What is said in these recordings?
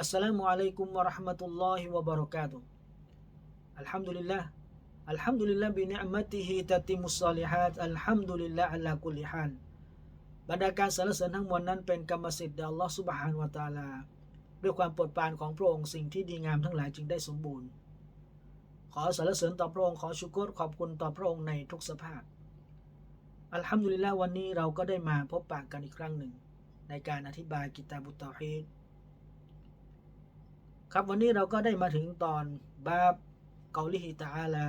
อัสสลามุอะลัยกุมวะราะห์มะตุลลอฮิวะบะเราะกาตุอัลฮัมดุลิลลาห์อัลฮัมดุลิลลาห์บินิอ์มะติฮิตัติมุสซอลิฮัตอัลฮัมดุลิลลาห์อัลากุลิฮันบรรดาการสรรเสริญทั้งมวลนั้นเป็นกรรมสิทธิ์แดอัลลอฮ์ซุบฮานวะตะอาลาด้วยความโปรดปรานของพระองค์สิ่งที่ดีงามทั้งหลายจึงได้สมบูรณ์ ขอสรรเสริญต่อพระองค์ขอชุกรขอบคุณต่อพระองค์ในทุกสภาพ อัลฮัมดุลิลลาห์วันนี้เราก็ได้มาพบปะกันอีกครั้งหนึ่ง ในการอธิบายกิตาบุตตอฮีด ครับวันนี้เราก็ได้มาถึงตอนบาบกาลิฮิตาลา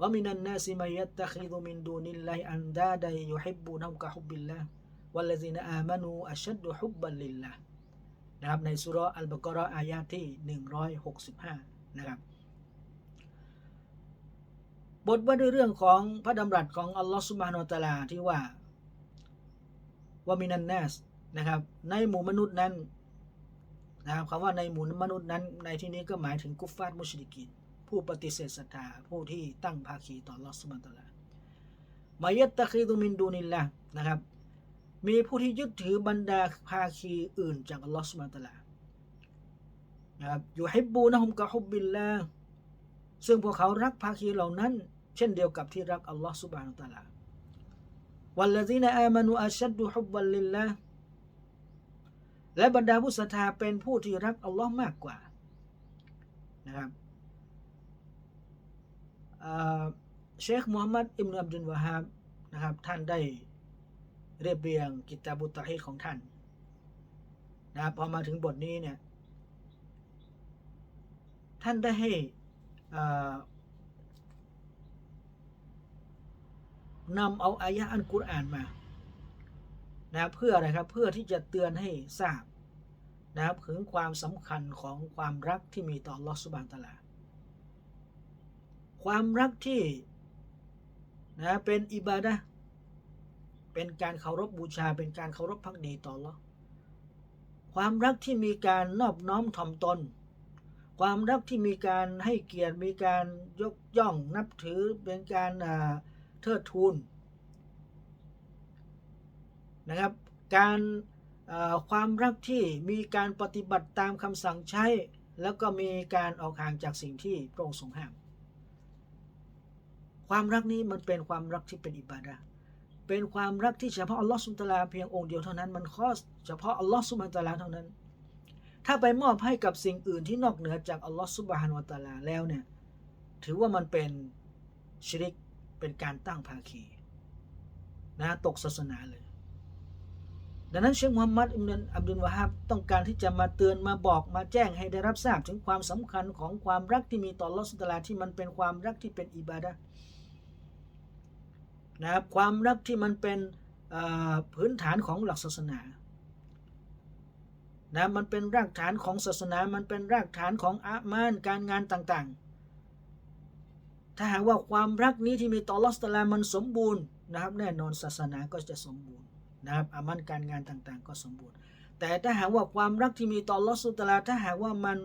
วะมินันนาซิมายัตตะคิดุมินดูนิลลาฮิอันดาดัยยุฮิบบูนัมกะฮุบบิลละวัลลซีนอามานูอัชชัดดุฮุบบัลลิลละนะครับในสุรอัลบะเกาะเราะห์อายะที่ 165 นะครับ บทว่าด้วยเรื่องของพระดำรัสของอัลลอฮฺสุบฮานาอัลตะอาลาที่ว่าว่ามินันนัสนะครับในหมู่มนุษย์นั้นะครับคำว่าในหมู่มนุษย์นั้น ในที่นี้ก็หมายถึงกุฟฟาตมุชริกินผู้ปฏิเสธศรัทธาผู้ที่ตั้งภาคีต่อลอสมันตละมายัตตะคีตุมินดูนินละนะครับ มีผู้ที่ยึดถือบรรดาภาคีอื่นจากลอสมันตละนะครับอยู่ให้บูนะฮุมกะฮุบบินละซึ่งพวกเขารักภาคีเหล่านั้น เช่นเดียวกับที่รักอัลลอฮฺสุบานตะลาวัลลซีนอามานูอัชัดดุฮุบบัลลิลละ และบรรดาผู้ศรัทธาเป็นผู้ที่รักอัลลอฮ์มากกว่านะครับเชคมูฮัมมัดอิมนุอับดุลวะฮับนะครับ ท่านได้เรียบเรียงกิตาบุตตะฮีดของท่านนะครับพอมาถึงบทนี้เนี่ย ท่านได้ให้นำเอาอายะอันกุรอานมา นะเพื่ออะไรครับเพื่อที่จะเตือนให้ทราบนะครับถึงความสำคัญของความรักที่มีต่อลอสุบานตลา ความรักที่นะเป็นอิบาดะเป็นการเคารพบูชา เป็นการเคารพพักดีต่อลอความรักที่มีการนอบน้อมถ่อมตน ความรักที่มีการให้เกียรติมีการยกย่องนับถือเป็นการเทิดทูน นะครับ การความรักที่มีการปฏิบัติตามคำสั่งใช้ แล้วก็มีการออกห่างจากสิ่งที่พระองค์ทรงห้าม ความรักนี้มันเป็นความรักที่เป็นอิบาดะเป็นความรักที่เฉพาะอัลลอฮฺสุลตาลาเพียงองค์เดียวเท่านั้นมันข้อเฉพาะอัลลอฮฺสุบฮานตาลาเท่านั้น ถ้าไปมอบให้กับสิ่งอื่นที่นอกเหนือจากอัลลอฮฺสุบฮานวตาลาแล้วเนี่ยถือว่ามันเป็นชริกเป็นการตั้งภาคีนะตกศาสนาเลย ดังนั้นเชคมุฮัมมัดอิมนันอับดุลวาฮับต้องการที่จะมาเตือนมาบอกมาแจ้งให้ได้รับทราบถึงความสำคัญของความรักที่มีต่อลอสตลาที่มันเป็นความรักที่เป็นอิบาดะนะครับความรักที่มันเป็นพื้นฐานของหลักศาสนานะมันเป็นรากฐานของศาสนา มันเป็นรากฐานของอามานการงานต่างๆ ถ้าหากว่าความรักนี้ที่มีต่อลอสตลามันสมบูรณ์นะครับ แน่นอนศาสนาก็จะสมบูรณ์ นะครับอามันการงานต่างๆ ก็สมบูรณ์ แต่ถ้าหากว่าความรักที่มีต่อลอสตลาถ้าหากว่ามัน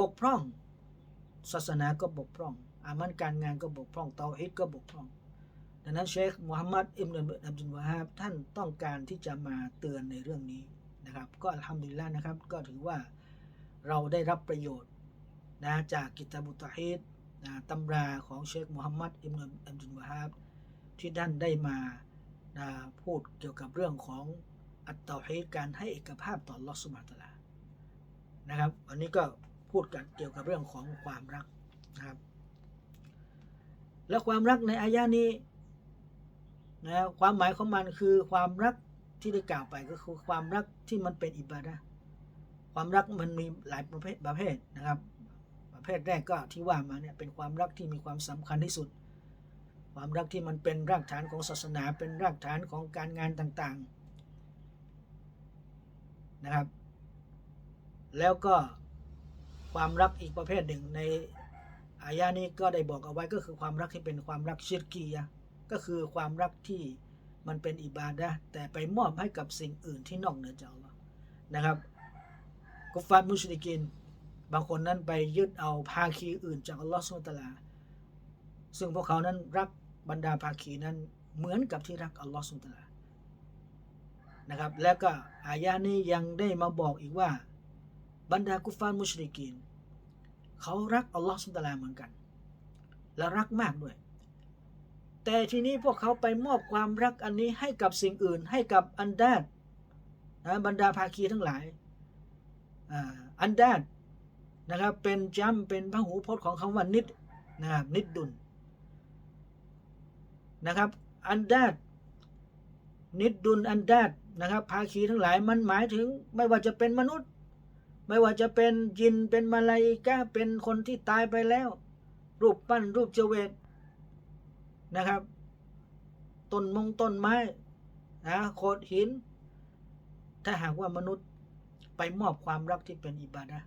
บกพร่อง ศาสนาก็บกพร่อง อามันการงานก็บกพร่องเตาฮิดก็บกพร่อง ดังนั้นเชคมูฮัมหมัดอิมนุอับดุลวาฮับท่านต้องการที่จะมาเตือนในเรื่องนี้นะครับ ก็ทำดีแล้วนะครับ ก็ถือว่าเราได้รับประโยชน์นะจากกิตาบุตฮิดนะตำราของเชคมูฮัมหมัดอิมนุอับดุลวาฮับที่ท่านได้มา นะพูดเกี่ยวกับเรื่องของอัตตาฮีการให้เอกภาพต่อลอสุมาตลานะครับวันนี้ก็พูดกันเกี่ยวกับเรื่องของความรักนะครับ และความรักในอายานี้นะความหมายของมันคือความรักที่ได้กล่าวไปก็คือความรักที่มันเป็นอิบาดะความรักมันมีหลายประเภทประเภทนะครับ ประเภทแรกก็ที่ว่ามาเนี่ยเป็นความรักที่มีความสำคัญที่สุด ความรักที่มันเป็นรากฐานของศาสนา เป็นรากฐานของการงานต่างๆนะครับ แล้วก็ความรักอีกประเภทหนึ่งในอายะนี้ก็ได้บอกเอาไว้ก็คือความรักที่เป็นความรักชิรกียะก็คือความรักที่มันเป็นอิบาดะแต่ไปมอบให้กับสิ่งอื่นที่นอกเหนือจากอัลอนะครับกุฟฟารมุชริกิน บางคนนั้นไปยึดเอาภาคีอื่นจากอัลลอฮ์สุลตาลา ซึ่งพวกเขานั้นรัก บรรดาภาคีนั้นเหมือนกับที่รักอัลลอฮ์สุลตาลานะครับ แล้วก็อายะนี้ยังได้มาบอกอีกว่า บรรดากุฟารมุชริกีนเขารักอัลลอฮ์สุลตาลาเหมือนกัน และรักมากด้วย แต่ทีนี้พวกเขาไปมอบความรักอันนี้ให้กับสิ่งอื่น ให้กับอันดาดนะบรรดาภาคีทั้งหลายอันดาดนะครับเป็นจำเป็นพหูพจน์ของคำว่านิดนะครับนิดดุล นะครับอันดาดนิดดุลอันดาดนะครับภาคีทั้งหลายมันหมายถึงไม่ว่าจะเป็นมนุษย์ ไม่ว่าจะเป็นยินเป็นมาลาอิกะเป็นคนที่ตายไปแล้ว รูปปั้นรูปเจเวตนะครับต้นมงต้นไม้นะโขดหิน ถ้าหากว่ามนุษย์ไปมอบความรักที่เป็นอิบาดะ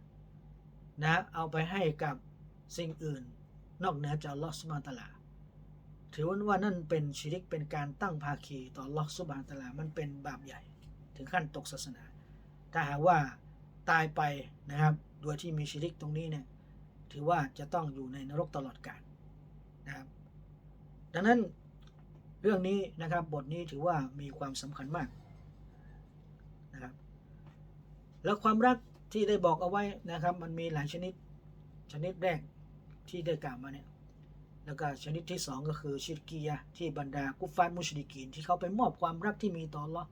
นะเอาไปให้กับสิ่งอื่น นอกเหนือจากลอสุบฮาตาลา ถือว่านั่นเป็นชิริกเป็นการตั้งภาคีต่อลอฮ์สุบานตะลา มันเป็นบาปใหญ่ ถึงขั้นตกศาสนา ถ้าหากว่าตายไปนะครับ โดยที่มีชิริกตรงนี้เนี่ย ถือว่าจะต้องอยู่ในนรกตลอดกาลนะครับ ดังนั้นเรื่องนี้นะครับบทนี้ถือว่ามีความสำคัญมากนะครับ แล้วความรักที่ได้บอกเอาไว้นะครับ มันมีหลายชนิด ชนิดแรกที่ได้กล่าวมาเนี่ย แล้วก็ชนิดที่สองก็คือชิรกียะที่บรรดากุฟารมุชริกีนที่เขาไปมอบความรักที่มีต่ออัลลาะห์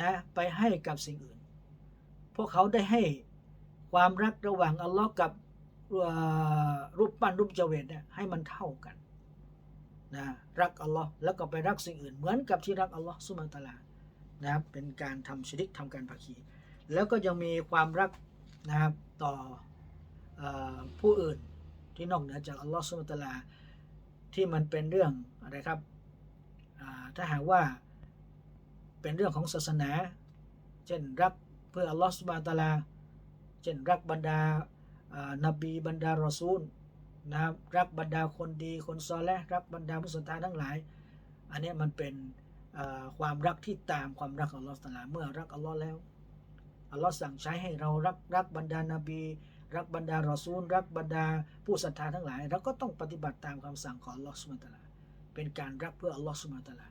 นะไปให้กับสิ่งอื่น พวกเขาได้ให้ความรักระหว่างอัลลอฮ์กับรูปปั้นรูปเจเวตเนี่ยให้มันเท่ากันนะรักอัลลอฮ์แล้วก็ไปรักสิ่งอื่น เหมือนกับที่รักอัลลอฮ์สุบฮาตาลานะครับเป็นการทำชิริกทำการภาคี แล้วก็ยังมีความรักนะครับต่ออผู้อื่นที่นอกเหนือจากอัลลอฮ์สุบฮาตาลา ที่มันเป็นเรื่องอะไรครับถ้าหากว่าเป็นเรื่องของศาสนา เช่นรักเพื่ออัลลอฮ์สุบานะฮูวะตะอาลา เช่นรักบรรดานบีบรรดารอซูลนะครับรักบรรดาคนดีคนซอและรักบรรดาผู้ศรัทธาทั้งหลาย อันนี้มันเป็นความรักที่ตามความรักของอัลลอฮ์ตาลาเมื่อรักอัลลอฮ์แล้วอัลลอฮ์สั่งใช้ให้เรารักรักบรรดานาบี รักบรรดารอซูล รักบรรดาผู้ศรัทธาทั้งหลาย เราก็ต้องปฏิบัติตามคำสั่งของลอสุบฮาตลาเป็นการรักเพื่ออัลลอฮ์สุบฮาตลา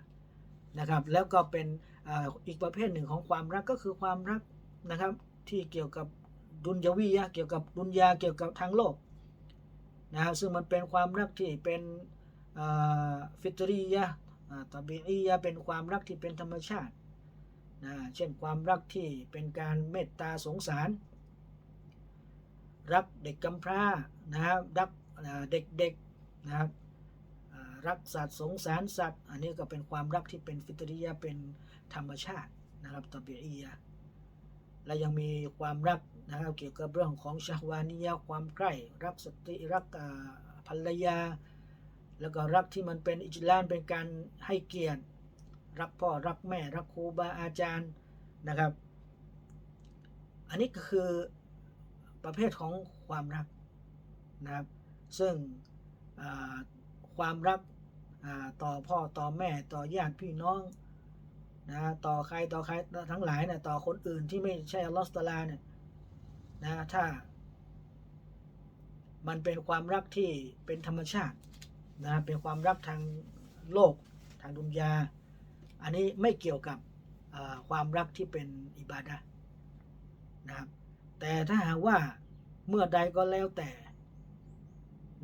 นะครับแล้วก็เป็นอ,อีกประเภทหนึ่งของความรักก็คือความรักนะครับที่เกี่ยวกับดุนยวียะเกี่ยวกับดุนยาเกี่ยวกับทางโลกนะครับซึ่งมันเป็นความรักที่เป็นฟิตรียะตบีอียะเป็นความรักที่เป็นธรรมชาตินะเช่นความรักที่เป็นการเมตตาสงสาร รักเด็กกำพร้านะครับรักเด็กๆนะครับรักสัตว์สงสารสัตว์ อันนี้ก็เป็นความรักที่เป็นฟิตรียะห์เป็นธรรมชาตินะครับตบีอียะและยังมีความรักนะครับเกี่ยวกับเรื่องของชาวานิยะความใกล้รักสตรีรักภรรยา แล้วก็รักที่มันเป็นอิจลานเป็นการให้เกียรติ รักพ่อรักแม่รักครูบาอาจารย์นะครับ อันนี้ก็คือ ประเภทของความรักนะครับ ซึ่งความรักต่อพ่อต่อแม่ต่อญาติพี่น้องนะต่อใครต่อใครทั้งหลายเนี่ยต่อคนอื่นที่ไม่ใช่ลอสตาลาเนี่ยนะถ้า มันเป็นความรักที่เป็นธรรมชาตินะเป็นความรักทางโลกทางดุนยา อันนี้ไม่เกี่ยวกับความรักที่เป็นอิบาดะนะครับ แต่ถ้าหากว่าเมื่อใดก็แล้วแต่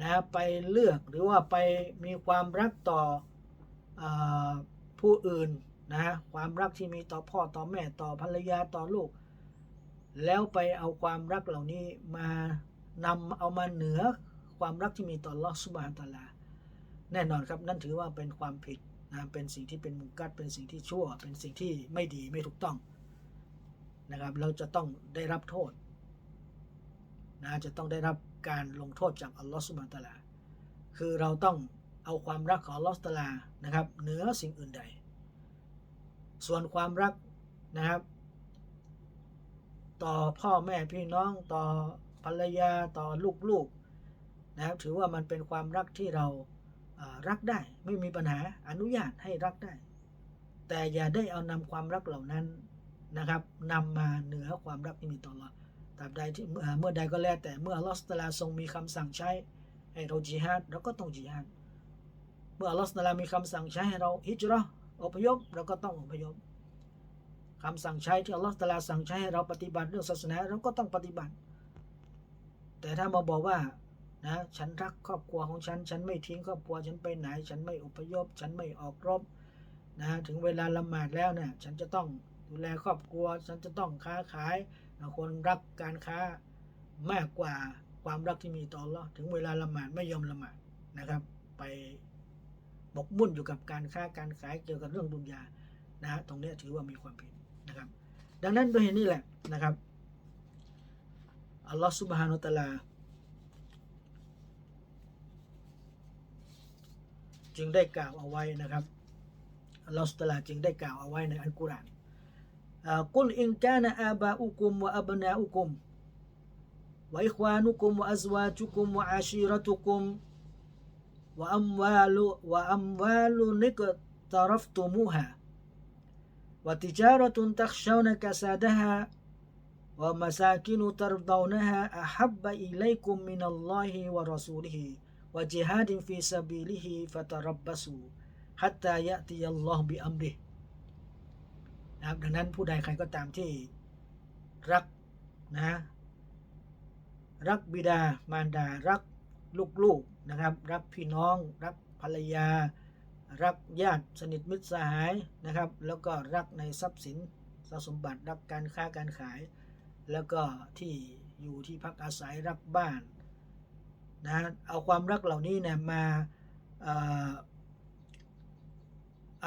นะไปเลือกหรือว่าไปมีความรักต่ออผู้อื่นนะความรักที่มีต่อพ่อต่อแม่ต่อภรรยาต่อลูก แล้วไปเอาความรักเหล่านี้มานำเอามาเหนือความรักที่มีต่อลอสุบานตะอาลา แน่นอนครับนั่นถือว่าเป็นความผิดนะเป็นสิ่งที่เป็นมุกัดเป็นสิ่งที่ชั่ว เป็นสิ่งที่ไม่ดีไม่ถูกต้องนะครับ เราจะต้องได้รับโทษ นะจะต้องได้รับการลงโทษจากอัลลอฮฺสุบานตะลา คือเราต้องเอาความรักของอัลลอฮฺตะลานะครับเหนือสิ่งอื่นใด ส่วนความรักนะครับ ต่อพ่อแม่พี่น้องต่อภรรยาต่อลูกๆนะครับถือว่ามันเป็นความรักที่เราอ่ารักได้ไม่มีปัญหาอนุญาตให้รักได้ แต่อย่าได้เอานำความรักเหล่านั้นนะครับนำมาเหนือความรักที่มีต่อเรา ตราบใดที่เมื่อใดก็แล้วแต่เมื่ออัลลอฮฺสุตาลาทรงมีคำสั่งใช้ให้เราจิฮาดเราก็ต้องจิฮาดเมื่ออัลลอฮฺสุตาลามีคำสั่งใช้ให้เราฮิจราะห์อพยพเราก็ต้องอพยพคำสั่งใช้ที่อัลลอฮฺสุตาลาสั่งใช้ให้เราปฏิบัติเรื่องศาสนาเราก็ต้องปฏิบัติ แต่ถ้ามาบอกว่านะฉันรักครอบครัวของฉัน ฉันไม่ทิ้งครอบครัวฉันไปไหน ฉันไม่อพยพ ฉันไม่ออกรบนะถึงเวลาละหมาดแล้วเนี่ยฉันจะต้องดูแลครอบครัว ฉันจะต้องค้าขาย คนรักการค้ามากกว่าความรักที่มีต่ออัลลาะห์ถึงเวลาละหมาดไม่ยอมละหมาดนะครับ ไปหมกมุ่นอยู่กับการค้าการขายเกี่ยวกับเรื่องดุนยานะฮะตรงนี้ถือว่ามีความผิดนะครับ ดังนั้นด้วยเหตุนี้แหละนะครับอัลลอฮฺสุบฮานุตะอาลา จึงได้กล่าวเอาไว้นะครับอัลลอฮฺสุตะอาลาจึงได้กล่าวเอาไว้ในอัลกุรอาน آه، قل إن كان آباؤكم وأبناؤكم وإخوانكم وأزواجكم وعشيرتكم وأموال وأموال اقترفتموها وتجارة تخشون كسادها ومساكن ترضونها أحب إليكم من الله ورسوله وجهاد في سبيله فتربصوا حتى يأتي الله بأمره. นะครับ ดังนั้นผู้ใดใครก็ตามที่รักนะรักบิดามารดา รักลูกๆนะครับ รักพี่น้อง รักภรรยา รักญาติสนิทมิตรสหายนะครับ แล้วก็รักในทรัพย์สินทรัพย์สมบัติรักการค้าการขาย แล้วก็ที่อยู่ที่พักอาศัยรักบ้านนะเอาความรักเหล่านี้เนี่ยมา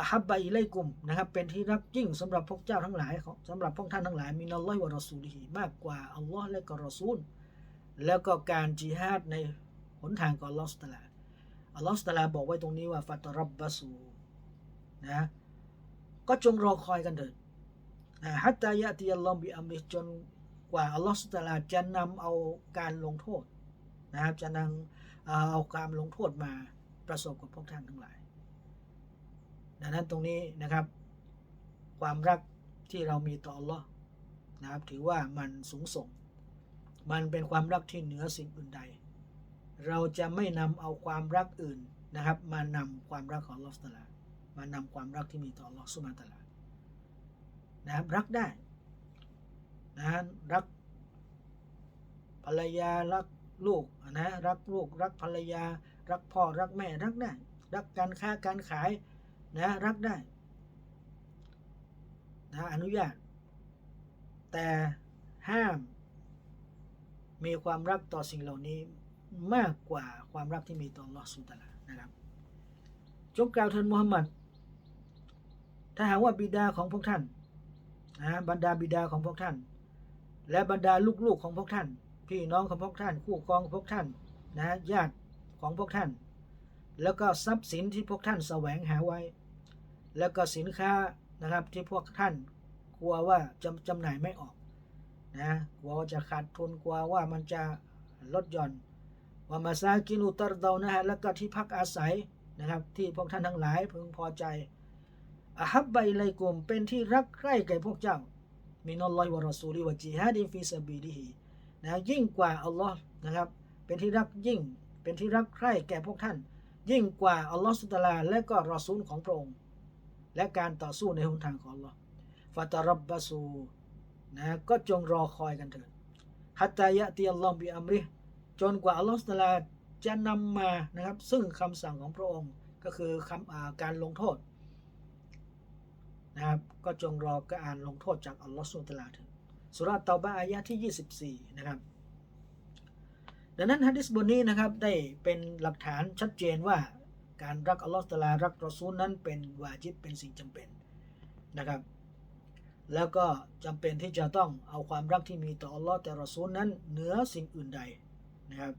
อฮับบะอิไลกุมนะครับเป็นที่รักยิ่งสำหรับพวกเจ้าทั้งหลายของสำหรับพวกท่านทั้งหลายมินัลลอฮิวะรอซูลิฮิมากกว่าอัลลอฮ์และก็รอซูล แล้วก็การจิฮาดในหนทางของอัลลอฮ์สตะลาอัลลอฮฺสตาลาบอกไว้ตรงนี้ว่าฟัตรับบาสูนะก็จงรอคอยกันเถิดนะฮัตตายะติยัลลอฮบิอัมริจนกว่าอัลลอฮฺสตาลาจะนำเอาการลงโทษนะครับจะนำเอาการลงโทษมาประสบกับพวกท่านทั้งหลาย ดังนั้นตรงนี้นะครับ ความรักที่เรามีต่ออัลลอฮ์นะครับถือว่ามันสูงส่ง มันเป็นความรักที่เหนือสิ่งอื่นใด เราจะไม่นำเอาความรักอื่นนะครับ มานำความรักของลอสตาลามานำความรักที่มีต่อลอสุมาตลานะครับรักได้นะรักภรรยารักลูกนะรักลูกรักภรรยา รักพ่อรักแม่รักได้รักการค้าการขาย นะรักได้นะอนุญาต แต่ห้าม มีความรักต่อสิ่งเหล่านี้มากกว่าความรักที่มีต่อลอสุตะลานะครับจงกล่าวเถิดมุฮัมมัดถ้าหากว่าบิดาของพวกท่านนะบรรดาบิดาของพวกท่าน และบรรดาลูกๆของพวกท่าน พี่น้องของพวกท่าน คู่ครองของพวกท่านนะญาติของพวกท่าน แล้วก็ทรัพย์สินที่พวกท่านแสวงหาไว้ แล้วก็สินค้านะครับที่พวกท่านกลัวว่าจำจำหน่ายไม่ออกนะกลัวว่าจะขาดทุนกลัวว่ามันจะลดหย่อนว่ามาซากินุตรเดานะฮะแล้วก็ที่พักอาศัยนะครับที่พวกท่านทั้งหลายพึงพอใจอาฮับไบไลกุมเป็นที่รักใคร่แก่พวกเจ้ามินัลลอฮิวะรอซูลิวะจิฮาดิฟิซาบิลิฮินะยิ่งกว่าอัลลอฮ์นะครับเป็นที่รักยิ่งเป็นที่รักใคร่แก่พวกท่าน ยิ่งกว่าอัลลอฮ์สุตลาและก็รอซูลของพระองค์ และการต่อสู้ในหนทางของอัลลอฮ์ฟาตารับบาซูนะก็จงรอคอยกันเถิดฮัตตายะตีอัลลอฮ์บิอัมริจนกว่าอัลลอฮฺตลาจะนำมานะครับ ซึ่งคำสั่งของพระองค์ก็คือคำการลงโทษนะครับก็จงรอการลงโทษจากอัลลอฮฺสุลตลาถึงสุราตเตาบะอายะที่ 24 นะครับ ดังนั้นฮะดิษบทนี้นะครับได้เป็นหลักฐานชัดเจนว่า การรักอัลลอฮฺตะลารักรอซูลนั้นเป็นวาจิบเป็นสิ่งจำเป็นนะครับ แล้วก็จำเป็นที่จะต้องเอาความรักที่มีต่ออัลลอฮ์แต่รอซูลนั้นเหนือสิ่งอื่นใดนะครับ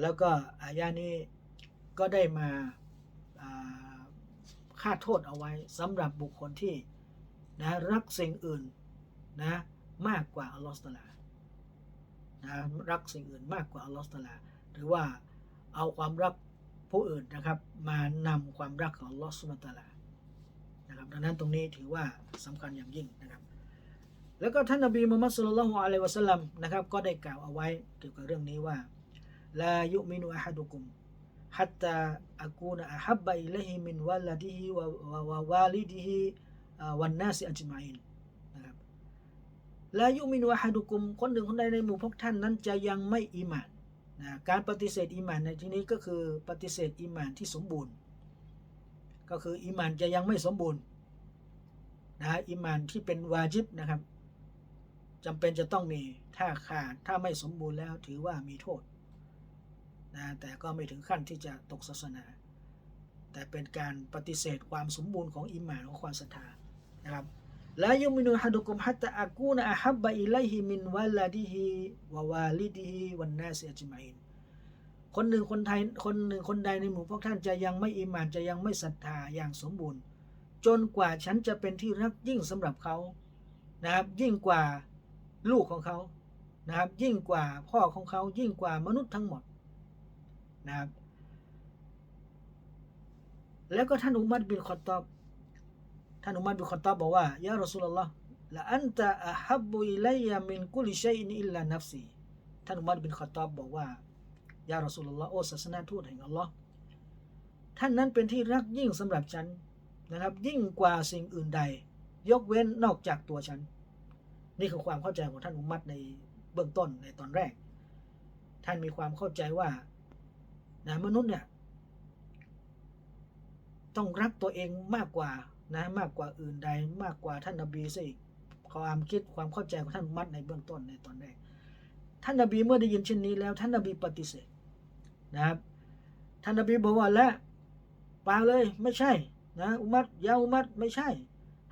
แล้วก็อายานี้ก็ได้มาค่าโทษเอาไว้สำหรับบุคคลที่นะรักสิ่งอื่นนะมากกว่าอัลลอฮฺตะลานะรักสิ่งอื่นมากกว่าอัลลอฮฺตาลา หรือว่าเอาความรัก ผู้อื่นนะครับ มานำความรักของลอสุบฮาตาลานะครับดังนั้นตรงนี้ถือว่าสำคัญอย่างยิ่งนะครับ แล้วก็ท่านนบีมุฮัมมัดสุลลัลฮุอะลัยวะสัลลัมนะครับก็ได้กล่าวเอาไว้เกี่ยวกับเรื่องนี้ว่าลายุมินุอะฮัดุกุมฮัตตาอากูนอะฮับบะอิลฮิมินวะลาดิฮิวะวะวาลิดิฮิวันนาสิอัจมาอินนะครับลายุมินุอะฮัดุกุมคนหนึ่งคนใดในหมู่พวกท่านนั้นจะยังไม่อีหมาน นะการปฏิเสธอีหมานในที่นี้ก็คือปฏิเสธอีหมานที่สมบูรณ์ ก็คืออีหมานจะยังไม่สมบูรณ์นะอีหมานที่เป็นวาจิบนะครับจำเป็นจะต้องมีถ้าขาดถ้าไม่สมบูรณ์แล้วถือว่ามีโทษนะแต่ก็ไม่ถึงขั้นที่จะตกศาสนา แต่เป็นการปฏิเสธความสมบูรณ์ของอิมานของความศรัทธานะครับ ละยุมินุฮัดุกุมฮัตตะอากูนอะฮับบะอิลัยฮิมินวะลาดิฮิวะวาลิดิฮิวันนาสอัจมาอินคนหนึ่งคนไทยคนหนึ่งคนใดในหมู่พวกท่านจะยังไม่อิมานจะยังไม่ศรัทธาอย่างสมบูรณ์ จนกว่าฉันจะเป็นที่รักยิ่งสำหรับเขานะครับ ยิ่งกว่าลูกของเขานะครับ ยิ่งกว่าพ่อของเขายิ่งกว่ามนุษย์ทั้งหมดนะครับ แล้วก็ท่านอุมัรบินคอตตอบานอุมัรบินคอตตอบอกว่ายารอสูลลอฮ์ละอันตะอะฮับบุอิลัยยะมินกุลิชัยอินอิลลานัฟซีท่านอุมัรบินคอตตอบอกว่ายารอสูลลอฮ์โอศาสนาทูตแห่งอัลลอฮ์ท่านนั้นเป็นที่รักยิ่งสำหรับฉันนะครับ ยิ่งกว่าสิ่งอื่นใด ยกเว้นนอกจากตัวฉัน นี่คือความเข้าใจของท่านอุมัรในเบื้องต้นในตอนแรก ท่านมีความเข้าใจว่านะมนุษย์เนี่ยต้องรักตัวเองมากกว่า นะมากกว่าอื่นใดมากกว่าท่านนบีซะอีกความคิดความเข้าใจของท่านมัดในเบื้องต้นในตอนแรกท่านนบีเมื่อได้ยินเช่นนี้แล้ว ท่านนบีปฏิเสธนะครับ ท่านนบีบอกว่าและปาเลยไม่ใช่นะอุมัดยาอุมัดไม่ใช่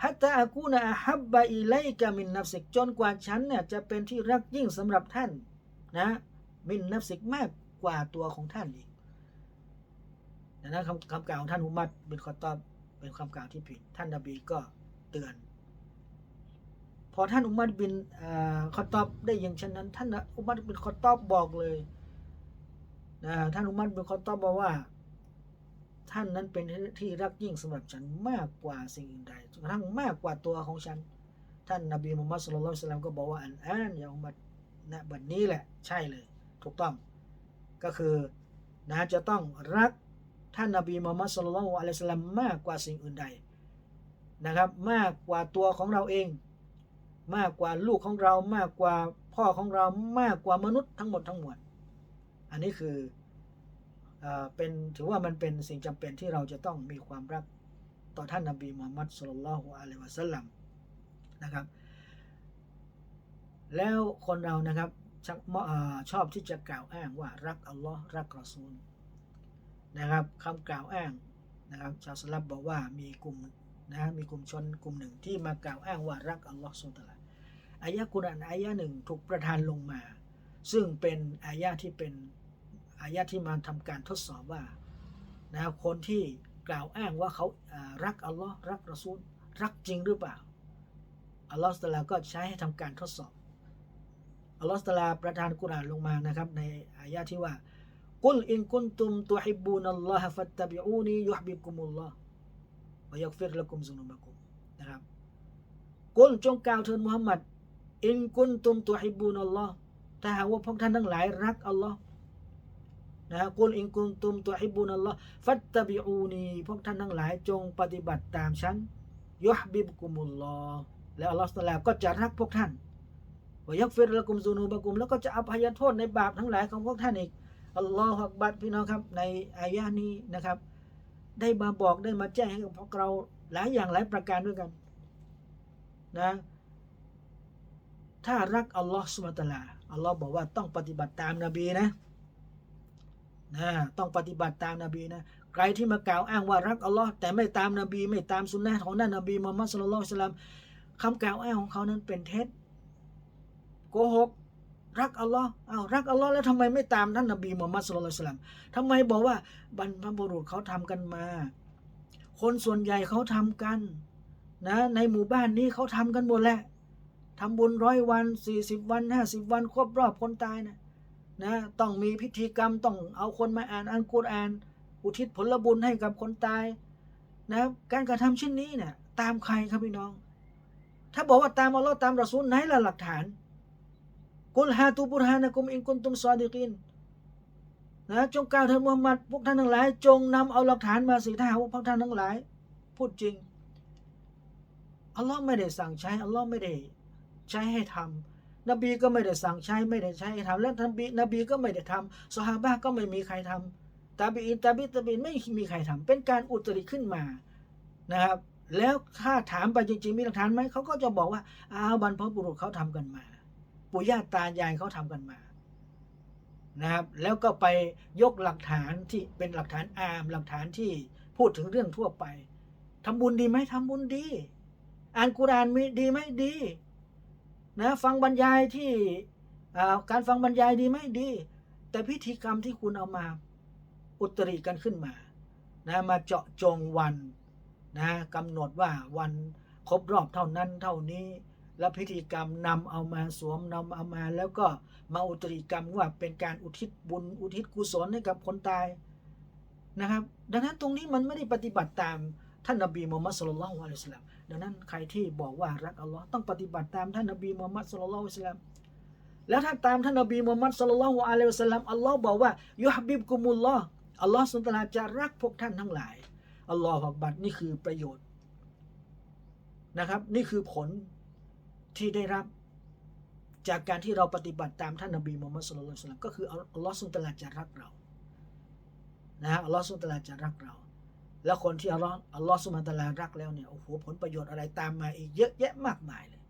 ฮัตตาอากูนะอะฮับบะอิไลกามินนับสิกจนกว่าฉันเนี่ยจะเป็นที่รักยิ่งสำหรับท่านนะมินนับสิกมากกว่าตัวของท่านอีกนั้นคำคำกล่าวของท่านอุมัดเป็นคอตอบ เป็นคำกล่าวที่ผิด ท่านนบีก็เตือน พอท่านอุมัดบินคอตอบได้ยินเช่นนั้น ท่านอุมัดบินคอตอบบอกเลยนะท่านอุมัดบินคอตอบบอกว่า ท่านนั้นเป็นที่รักยิ่งสำหรับฉันมากกว่าสิ่งอื่นใดจนกระทั่งมากกว่าตัวของฉัน ท่านนบีมุฮัมมัดสุลลัลสลามก็บอกว่าอันอันอย่าอุมัดนะบัดนี้แหละ ใช่เลย ถูกต้อง ก็คือนะจะต้องรัก ท่านนบีมุฮัมมัดสุลลัลอะลัยสลามมากกว่าสิ่งอื่นใดนะครับ มากกว่าตัวของเราเอง มากกว่าลูกของเรามากกว่าพ่อของเรามากกว่ามนุษย์ทั้งหมดทั้งมวลอันนี้คือเป็นถือว่ามันเป็นสิ่งจำเป็นที่เราจะต้องมีความรักต่อท่านนบีมุฮัมมัดสุลลัลฮุอะลัยวะสัลลัมนะครับ แล้วคนเรานะครับชอบที่จะกล่าวอ้างว่ารักอัลลอฮ์รักรอซูล นะครับคำกล่าวอ้างนะครับชาวสลับบอกว่ามีกลุ่มนะมีกลุ่มชนกลุ่มหนึ่งที่มากล่าวอ้างว่ารักอัลลอฮ์สุลตาลาอายะกุรอานอายะหนึ่งถูกประทานลงมา ซึ่งเป็นอายะที่เป็นอายะที่มาทำการทดสอบว่านะคนที่กล่าวอ้างว่าเขารักอัลลอฮ์รักรอซูลรักจริงหรือเปล่าอัลลอฮ์ตะลาก็ใช้ให้ทำการทดสอบอัลลอฮ์ตะลาประทานกุรอานลงมานะครับในอายะที่ว่า กุลอินกุนตุมตุฮิบูนัลลอฮะฟัตตบิอูนียุฮบิกุมุลลอฮ์วะยักฟิรละกุมซุนุบะกุมนะครับกุลจงกล่าวเถิดมุฮัมมัดอินกุนตุมตุฮิบูนัลลอฮ์ถ้าหากว่าพวกท่านทั้งหลายรักอัลลอฮ์นะกุลอินกุนตุมตุฮิบูนัลลอฮ์ฟัตตบิอูนีพวกท่านทั้งหลายจงปฏิบัติตามฉันยุฮบิบกุมุลลอฮ์แล้วอัลลอฮ์ตะลาก็จะรักพวกท่านวะยักฟิรละกุมซุนุบะกุมแล้วก็จะอภัยโทษในบาปทั้งหลายของพวกท่านอีก อัลลอฮฺอักบัดพี่น้องครับ ในอายะนี้นะครับ ได้มาบอกได้มาแจ้งให้กับพวกเราหลายอย่างหลายประการด้วยกันนะถ้ารักอัลลอฮฺสุบตลาอัลลอฮ์บอกว่าต้องปฏิบัติตามนาบีนะนะต้องปฏิบัติตามนาบีนะใครที่มากล่าวอ้างว่ารักอัลลอฮ์แต่ไม่ตามนาบีไม่ตามสุนนะของนั่นนบีมุฮัมมัดสุลลัลสลามคำกล่าวอ้างของเขานั้นเป็นเท็จโกหก รักอัลลอฮ์เอ้ารักอัลลอฮ์แล้วทำไมไม่ตามท่านนบีมุฮัมมัดสุลลัลสลัมทำไมบอกว่าบรรพบุรุษเขาทำกันมา คนส่วนใหญ่เขาทำกันนะในหมู่บ้านนี้เขาทำกันหมดแหละทำบุญร้อยวันสี่สิบวันห้าสิบวันครบรอบคนตายนะนะต้องมีพิธีกรรมต้องเอาคนมาอ่านอัลกุรอาน อุทิศผลบุญให้กับคนตายนะการกระทำเช่นนี้เนี่ยตามใครครับพี่น้อง ถ้าบอกว่าตามอัลลอฮ์ตามรอซูลไหนละหลักฐาน กุลฮาตูบุรฮานะกุมอินกุนตุมซอดิกินนะจงกล่าวเถิดมุฮัมมัดพวกท่านทั้งหลาย จงนำเอาหลักฐานมาสิถ้าหากว่าพวกท่านทั้งหลาย พูดจริงอัลลอฮ์ไม่ได้สั่งใช้อัลลอฮ์ไม่ได้ใช้ให้ทำนบีก็ไม่ได้สั่งใช้ไม่ได้ใช้ให้ทำและนบีนบีก็ไม่ได้ทำสหาบะก็ไม่มีใครทำตาบีอินตาบีตาบีไม่มีใครทำเป็นการอุตริขึ้นมานะครับ แล้วถ้าถามไปจริงๆมีหลักฐานไหมเขาก็จะบอกว่าอ้าวบรรพบุรุษเขาทำกันมา ปู่ย่าตายายเขาทำกันมานะครับ แล้วก็ไปยกหลักฐานที่เป็นหลักฐานอามหลักฐานที่พูดถึงเรื่องทั่วไปทำบุญดีไหมทำบุญดี อ่านกุรานมีดีไหมดี นะฟังบรรยายที่การฟังบรรยายดีไหมดี แต่พิธีกรรมที่คุณเอามาอุตริกันขึ้นมานะมาเจาะจงวันนะกำหนดว่าวันครบรอบเท่านั้นเท่านี้ แล้วพิธีกรรมนำเอามาสวมนำเอามา แล้วก็มาอุตริกรรมว่าเป็นการอุทิศบุญอุทิศกุศลให้กับคนตายนะครับ ดังนั้นตรงนี้มันไม่ได้ปฏิบัติตามท่านนบีมูฮัมมัดสุลลัลลอฮุอะลัยฮิสลลัมดังนั้นใครที่บอกว่ารักอัลลอฮ์ต้องปฏิบัติตามท่านนบีมูฮัมมัดสุลลัลลอฮุอะลัยฮิสลลัมแล้วถ้าตามท่านนบีมูฮัมมัดสุลลัลลอฮุอะลัยฮิสลลัมอัลลอฮ์บอกว่ายุฮบิบกุมุลลอฮ์อัลลอฮ์สุลตานจะรักพวกท่านทั้งหลายอัลลอฮฺอักบัดนี่คือประโยชน์นะครับ นี่คือผล ที่ได้รับจากการที่เราปฏิบัติตามท่านนบีมูฮัมมัดสุลลัลลอฮุอะลัยฮิวะสัลลัมก็คืออัลลอฮ์สุลตานจะรักเรานะฮะอัลลอฮ์สุลตานจะรักเรา แล้วคนที่อัลลอฮ์อัลลอฮ์สุลตารักแล้วเนี่ยโอ้โหผลประโยชน์อะไรตามมาอีกเยอะแยะมากมายเลย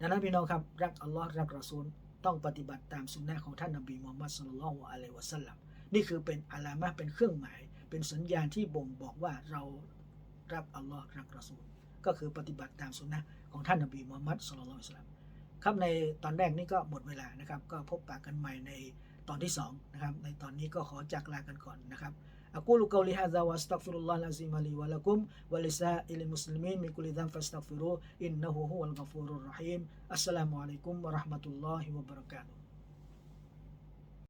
ดังนั้นพี่น้องครับรักอัลลอฮ์รักรอซูลต้องปฏิบัติตามสุนนะของท่านนบีมูฮัมมัดสุลลัลลอฮุอะลัยวะสัลลัมนี่คือเป็นอะลามะห์เป็นเครื่องหมาย เป็นสัญญาณที่บ่งบอกว่าเรารักอัลลอฮ์รักรอซูลก็คือปฏิบัติตามสุนนะ ของท่านนบีมูฮัมมัดสุลลัลอิสลามครับในตอนแรกนี้ก็หมดเวลานะครับ ก็พบปะกันใหม่ในตอนที่2นะครับในตอนนี้ก็ขอจากลากันก่อนนะครับอักูลูกอลิฮะซาวะสตักฟิรุลลอฮ์ลาซิมาลีวะลักุมวะลิซาอิลิมุสลิมีนมิกุลิดัมฟัสตักฟิรุอินนะฮูฮุวัลกัฟูรุรรฮีมอัสสลามุอะลัยกุมวะราะห์มะตุลลอฮิวะบะเราะกาตุ